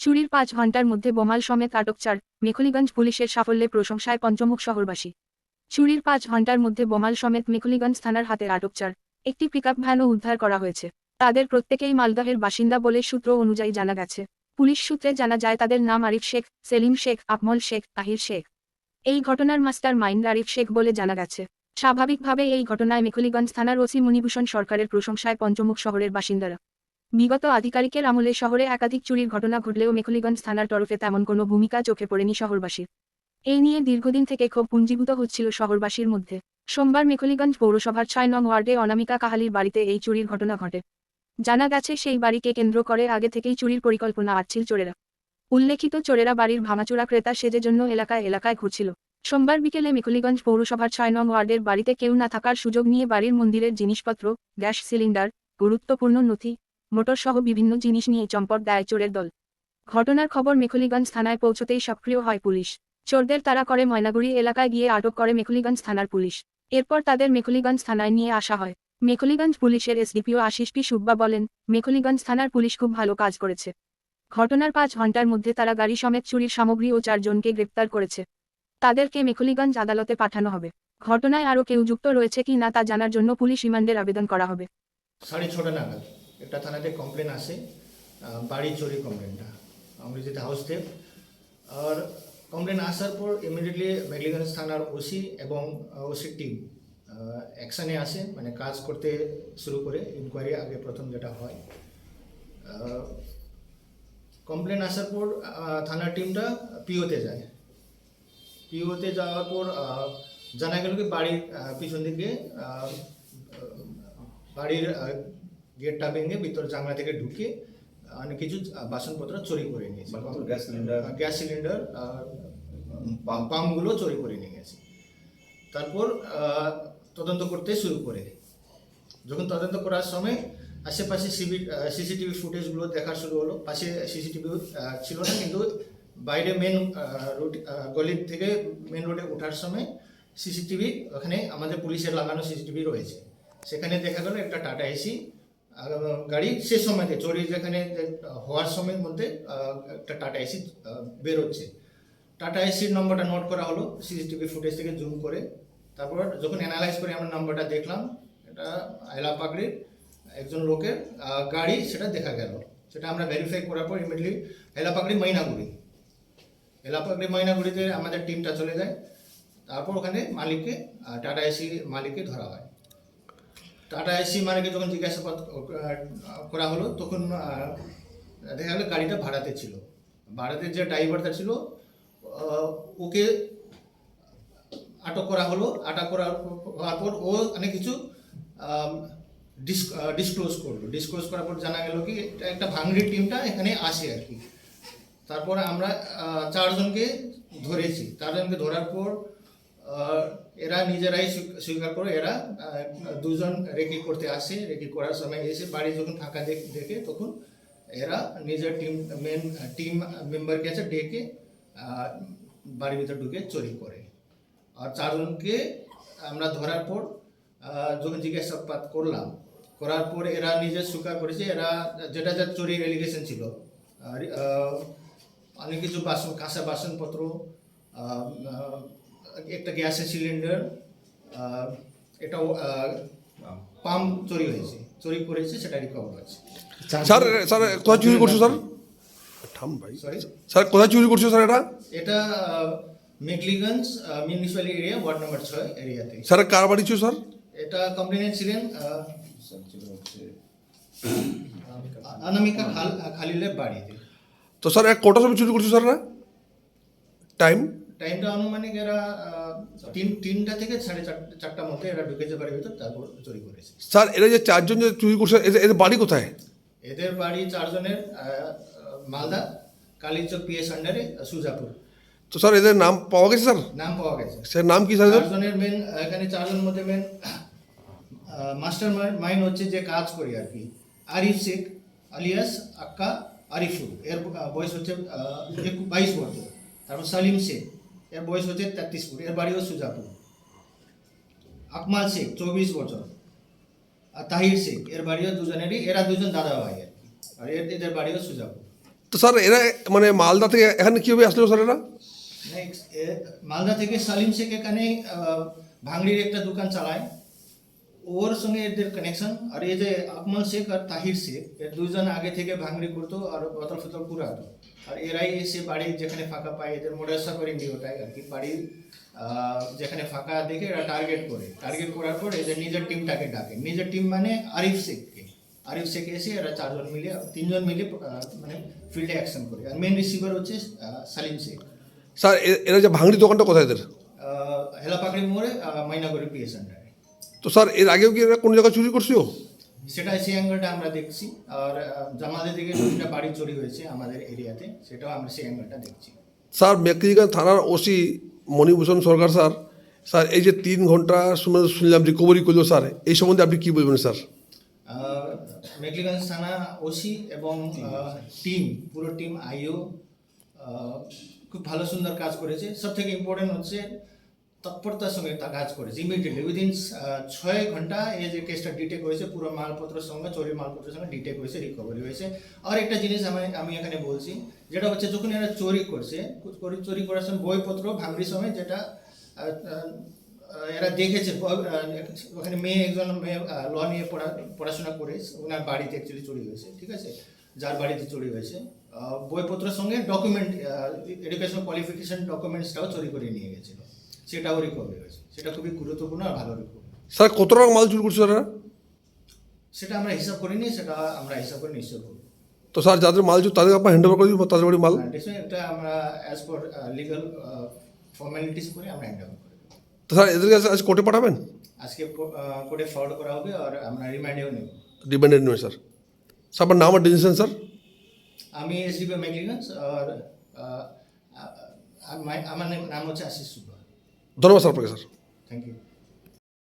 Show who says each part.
Speaker 1: চুরির পাঁচ ঘণ্টার মধ্যে বোমাল সমেত আটক চার মেখলিগঞ্জ পুলিশের সাফল্যে প্রশংসায় পঞ্চমুখ শহরবাসী। চুরির পাঁচ ঘণ্টার মধ্যে বোমাল সমেত মেখলিগঞ্জ থানার হাতে আটক চার। একটি পিকআপ ভ্যানও উদ্ধার করা হয়েছে। তাদের প্রত্যেকেই মালদহের বাসিন্দা বলে সূত্র অনুযায়ী জানা গেছে। পুলিশ সূত্রে জানা যায়, তাদের নাম আরিফ শেখ, সেলিম শেখ, আকমল শেখ, তাহির শেখ। এই ঘটনার মাস্টার মাইন্ড আরিফ শেখ বলে জানা গেছে। স্বাভাবিকভাবে এই ঘটনায় মেখলিগঞ্জ থানার ওসি মুনিভূষণ সরকারের প্রশংসায় পঞ্চমুখ শহরের বাসিন্দারা। বিগত আধিকারিকের আমলে শহরে একাধিক চুরির ঘটনা ঘটলেও মেখলিগঞ্জ থানার তরফে তেমন কোনো ভূমিকা চোখে পড়েনি শহরবাসীর। এই নিয়ে দীর্ঘদিন থেকে ক্ষোভ পুঞ্জীভূত হচ্ছিল শহরবাসীর মধ্যে। সোমবার মেখলিগঞ্জ পৌরসভার ছয় নং ওয়ার্ডে অনামিকা কাহালির বাড়িতে এই চুরির ঘটনা ঘটে। জানা গেছে, সেই বাড়িকে কেন্দ্র করে আগে থেকেই চুরির পরিকল্পনা আচ্ছিল চোরেরা। উল্লেখিত, চোরেরা বাড়ির ভাঙাচোরা ক্রেতা সেজে জন্য এলাকায় এলাকায় ঘুরছিল। সোমবার বিকেলে মেখলিগঞ্জ পৌরসভার ছয় নং ওয়ার্ডের বাড়িতে কেউ না থাকার সুযোগ নিয়ে বাড়ির মন্দিরের জিনিসপত্র, গ্যাস সিলিন্ডার, গুরুত্বপূর্ণ নথি মোটরসহ বিভিন্ন জিনিস নিয়ে চম্পট দেয় চোরের দল। ঘটনার খবর মেখলিগঞ্জ থানায় পৌঁছতেই সক্রিয় হয় পুলিশ। চোরদের তারা করে ময়নাগুড়ি এলাকায় গিয়ে আটক করে মেখলিগঞ্জ থানার পুলিশ। এরপর তাদের মেখলিগঞ্জ থানায় নিয়ে আসা হয়। মেখলিগঞ্জ পুলিশের এসডিপিও আশিস পি সুব্বা বলেন, মেখলিগঞ্জ থানার পুলিশ খুব ভালো কাজ করেছে। ঘটনার পাঁচ ঘণ্টার মধ্যে তারা গাড়ি সমেত চুরির সামগ্রী ও চারজনকে গ্রেপ্তার করেছে। তাদেরকে মেখলিগঞ্জ আদালতে পাঠানো হবে। ঘটনায় আরও কেউ যুক্ত রয়েছে কি না তা জানার জন্য পুলিশ রিমান্ডের আবেদন করা হবে।
Speaker 2: একটা থানাতে কমপ্লেন আসে বাড়ি চুরি কমপ্লেনটা ইংরেজিতে হাউস থেপ আর কমপ্লেন আসার পর ইমিডিয়েটলি মেঘলিগঞ্জ থানার ওসি এবং ওসি টিম অ্যাকশানে আসে মানে কাজ করতে শুরু করে ইনকোয়ারি আগে প্রথম যেটা হয়। কমপ্লেন আসার পর থানার টিমটা পিওতে যায়। পিওতে যাওয়ার পর জানা গেল কি বাড়ির পিছন দিকে বাড়ির গেটটা ভেঙে ভিতর জানলা থেকে ঢুকে অনেক কিছু বাসনপত্র চুরি করে নিয়েছে।
Speaker 3: Gas cylinder.
Speaker 2: গ্যাস সিলিন্ডার পাম্পগুলো চুরি করে নিয়ে গেছে। তারপর তদন্ত করতে শুরু করে। যখন তদন্ত করার সময় আশেপাশে সিবি সিসিটিভি ফুটেজগুলো দেখা শুরু হলো। পাশে সিসিটিভি ছিল না কিন্তু বাইরে মেন রোড গলির থেকে মেন রোডে ওঠার সময় সিসিটিভি ওখানে আমাদের পুলিশের লাগানো সিসিটিভি রয়েছে। সেখানে দেখা গেল একটা টাটা এসি গাড়ি সে সময়তে চুরি যেখানে হওয়ার সময়ের মধ্যে একটা টাটা এসি বেরোচ্ছে। টাটা এসির নম্বরটা নোট করা হলো সিসিটিভি ফুটেজ থেকে জুম করে। তারপর যখন অ্যানালাইজ করে আমরা নম্বরটা দেখলাম, এটা আইলা পাগড়ির একজন লোকের গাড়ি সেটা দেখা গেল। সেটা আমরা ভেরিফাই করার পর ইমিডিয়েটলি এলাপাগড়ি ময়নাগুড়ি। এলাপাগড়ি মাইনাগুড়িতে আমাদের টিমটা চলে যায়। তারপর ওখানে মালিককে টাটা এসি মালিককে ধরা হয়। টাটা এসি মালিককে যখন জিজ্ঞাসাবাদ আহ, করা হলো তখন দেখা গেলো গাড়িটা ভাড়াতে ছিল। ভাড়াতে যে ড্রাইভারটা ছিল ওকে আটক করা হলো। আটক করার হওয়ার পর ও অনেক কিছু ডিসক্লোজ করল। ডিসক্লোজ করার পর জানা গেল কি একটা ভাঙড়ি টিমটা এখানে আসে আর কি। তারপর আমরা চারজনকে ধরেছি। চারজনকে ধরার পর এরা নিজেরাই স্বীকার করে এরা দুজন রেকি করতে আসে, রেকি করার সময় এসে বাড়ি যখন ফাঁকা দেখ- তখন এরা নিজের টিম মেন টিম মেম্বারকে আছে ডেকে বাড়ির ভিতর ঢুকে চুরি করে। আর চারজনকে আমরা ধরার পর যখন জিজ্ঞাসাবাদ করলাম, করার পর এরা নিজে স্বীকার করেছে, এরা যেটা যা চুরির এলিগেশন ছিল অনেক কিছু বাসন, কাঁচা বাসনপত্র একটা গ্যাসের সিলিন্ডার এটা পাম্প চুরি হয়েছে। চুরি করেছে সেটা রিকভার হয়েছে।
Speaker 4: স্যার স্যার কোথায় চুরি করছ স্যার? থাম ভাই
Speaker 2: সরি
Speaker 4: স্যার কোথায় চুরি করছ স্যার এটা?
Speaker 2: এটা আহ, Mekliganj municipality area ward number ছয় এরিয়াতে।
Speaker 4: স্যার কার বাড়ি ছিল স্যার?
Speaker 2: এটা কমপ্লেনেন্ট ছিলেন অনামিকা খাল খালিলের বাড়িতে।
Speaker 4: তো স্যার এক কটার সময় চুরি করছ স্যার টাইম
Speaker 2: টাইমটা আনুমানিক এরা তিন তিনটা থেকে সাড়ে চারটা চারটার মধ্যে এরা ঢুকেছে বাড়ির ভিতর তারপর চুরি করেছে
Speaker 4: স্যার এরা যে চারজন যে চুরি করছে এদের এদের বাড়ি কোথায়?
Speaker 2: এদের বাড়ি চারজনের মালদা কালীচক পিএস আন্ডারে সুজাপুর।
Speaker 4: তো স্যার এদের নাম পাওয়া গেছে স্যার?
Speaker 2: নাম পাওয়া গেছে।
Speaker 4: স্যার নাম কি স্যার?
Speaker 2: চারজনের মেন এখানে চারজন মধ্যে মেন মাস্টার মাইন্ড হচ্ছে যে কাজ করি আর কি। আরিফ শেখ আলিয়াস আক্কা আরিফুল। এর বয়স হচ্ছে বাইশ বছর। তারপর সালিম শেখ। এর বয়স হচ্ছে তেত্রিশ ফুট এর বাড়িও সুজাপুর। আকমাল শেখ চব্বিশ বছর। আর তাহির শেখ এর বাড়িও দুজনেরই এরা দুজন দাদা ভাই আর কি। আর এর এদের বাড়িও সুজাপুর।
Speaker 4: তো স্যার এরা মানে মালদা থেকে এখানে কীভাবে আসলো স্যার এরা?
Speaker 2: নেক্সট মালদা থেকে সালিম শেখ এখানে আহ, ভাঙড়ির একটা দোকান চালায়। ওর সঙ্গে এদের কানেকশন আর এই যে আকমল শেখ আর তাহির শেখ এর দুজন আগে থেকে ভাঙড়ি করতো আর বতল ফতল পুরাতো। আর এরাই এসে বাড়ি যেখানে ফাঁকা পায় এদের মোডাসা করে নিয়ে ওটাই আর কি। বাড়ির যেখানে ফাঁকা দেখে এরা টার্গেট করে। টার্গেট করার পর এদের নিজের টিমটাকে ডাকে। নিজের টিম মানে আরিফ শেখকে। আরিফ শেখ এসে এরা চারজন মিলে তিনজন মিলে মানে ফিল্ডে অ্যাকশন করে। আর মেন রিসিভার হচ্ছে সালিম শেখ।
Speaker 4: স্যার এরা যে ভাঙড়ি দোকানটা কোথায় এদের?
Speaker 2: হেলাপাকড়ি মোড়ে মাইনাগরি পিএস
Speaker 4: তো স্যার এর আগেও কি এরা কোনো জায়গায় চুরি করছিল
Speaker 2: সেটা সেই অ্যাঙ্গেলটা আমরা দেখছি। আর আহ, জামালদের দিকে দুটা বাড়ি চুরি হয়েছে আমাদের এরিয়াতে সেটাও আমরা সেই অ্যাঙ্গেলটা দেখছি।
Speaker 4: স্যার মেকলিগঞ্জ থানার OC Manibhushan Sarkar sir sir এই যে তিন ঘণ্টা শুনে শুনলাম রিকভারি করল স্যার এই সম্বন্ধে আপনি কী বলবেন স্যার?
Speaker 2: আহ, মেঘলিগঞ্জ থানা ওসি এবং টিম পুরো টিম আইও খুব ভালো সুন্দর কাজ করেছে। সব থেকে ইম্পর্টেন্ট হচ্ছে তৎপরতার সঙ্গে তা কাজ করেছে। ইমিডিয়েটলি উইদিন ছয় ঘণ্টা এই যে কেসটা ডিটেক্ট হয়েছে, পুরো মালপত্রের সঙ্গে চুরির মালপত্রের সঙ্গে ডিটেক্ট হয়েছে রিকভারি হয়েছে। আর একটা জিনিস আমি আমি এখানে বলছি, যেটা হচ্ছে যখন এরা চুরি করছে, চুরি- করার সময় বইপত্র ভাঙড়ির সময় যেটা এরা দেখেছে ওখানে মেয়ে একজন মেয়ে ল নিয়ে পড়া, পড়াশোনা করে, ওনার বাড়িতে অ্যাকচুয়ালি চুরি হয়েছে, ঠিক আছে? যার বাড়িতে চুরি হয়েছে। বইপত্রের সঙ্গে ডকুমেন্ট এডুকেশন কোয়ালিফিকেশন ডকুমেন্টসটাও চুরি করে নিয়ে গেছিল। সেটাও রিকভারি হয়েছে সেটা খুবই গুরুত্বপূর্ণ আর ভালো রিকভারি
Speaker 4: স্যার কত টাকা মাল চুরি করছে স্যার এরা
Speaker 2: সেটা আমরা হিসাব করিনি সেটা আমরা হিসাব করে নিশ্চয় করব।
Speaker 4: তো স্যার যাদের মাল চুরি তাদের আপনার হ্যান্ড ওভার করে দিব তাদের বাড়ি মাল?
Speaker 2: Definitely এটা আমরা অ্যাজ পার লিগাল ফর্মালিটিস করে আমরা হ্যান্ড ওভার করে দেবো।
Speaker 4: তো স্যার এদের কাছে আজ কোর্টে পাঠাবেন?
Speaker 2: আজকে কোর্টে ফরওয়ার্ড করা হবে আর আমরা রিমান্ডেও নেব।
Speaker 4: ডিপেন্ডেন্ট নয় স্যার। স্যার আপনার নাম আর ডিসিশন স্যার?
Speaker 2: আমি এসডিপি ম্যাগলিগঞ্জ আর আহ, আ- আ- আমার নাম হচ্ছে আশিস সুব্বা
Speaker 4: धन्यवाद सर प्रोफेसर
Speaker 2: थैंक यू